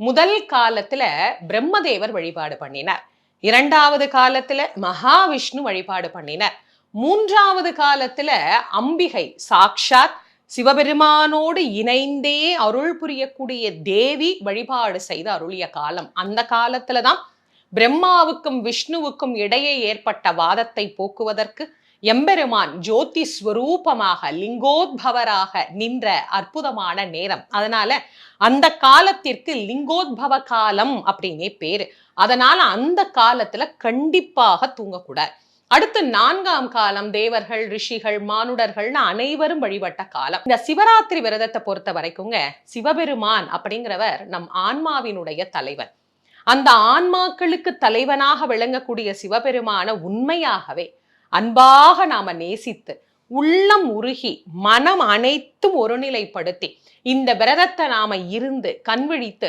முதல் காலத்துல பிரம்மதேவர் வழிபாடு பண்ணினார். இரண்டாவது காலத்துல மகாவிஷ்ணு வழிபாடு பண்ணினார். மூன்றாவது காலத்துல அம்பிகை சாக்ஷாத் சிவபெருமானோடு இணைந்தே அருள் புரியக்கூடிய தேவி வழிபாடு செய்து அருளிய காலம். அந்த காலத்துல தான் பிரம்மாவுக்கும் விஷ்ணுவுக்கும் இடையே ஏற்பட்ட வாதத்தை போக்குவதற்கு எம்பெருமான் ஜோதி ஸ்வரூபமாக லிங்கோத்பவராக நின்ற அற்புதமான நேரம். அதனால அந்த காலத்திற்கு லிங்கோத்பவ காலம் அப்படின்னே பேரு. அதனால அந்த காலத்துல கண்டிப்பாக தூங்கக்கூடாது. அடுத்து நான்காம் காலம் தேவர்கள் ரிஷிகள் மானுடர்கள்னு அனைவரும் வழிபட்ட காலம். இந்த சிவராத்திரி விரதத்தை பொறுத்த வரைக்குங்க சிவபெருமான் அப்படிங்கிறவர் நம் ஆன்மாவினுடைய தலைவன். அந்த ஆன்மாக்களுக்கு தலைவனாக விளங்கக்கூடிய சிவபெருமான உண்மையாகவே அன்பாக நாம நேசித்து உள்ளம் உருகி மனம் அனைத்தும் ஒருநிலைப்படுத்தி இந்த விரதத்தை நாம இருந்து கண்விழித்து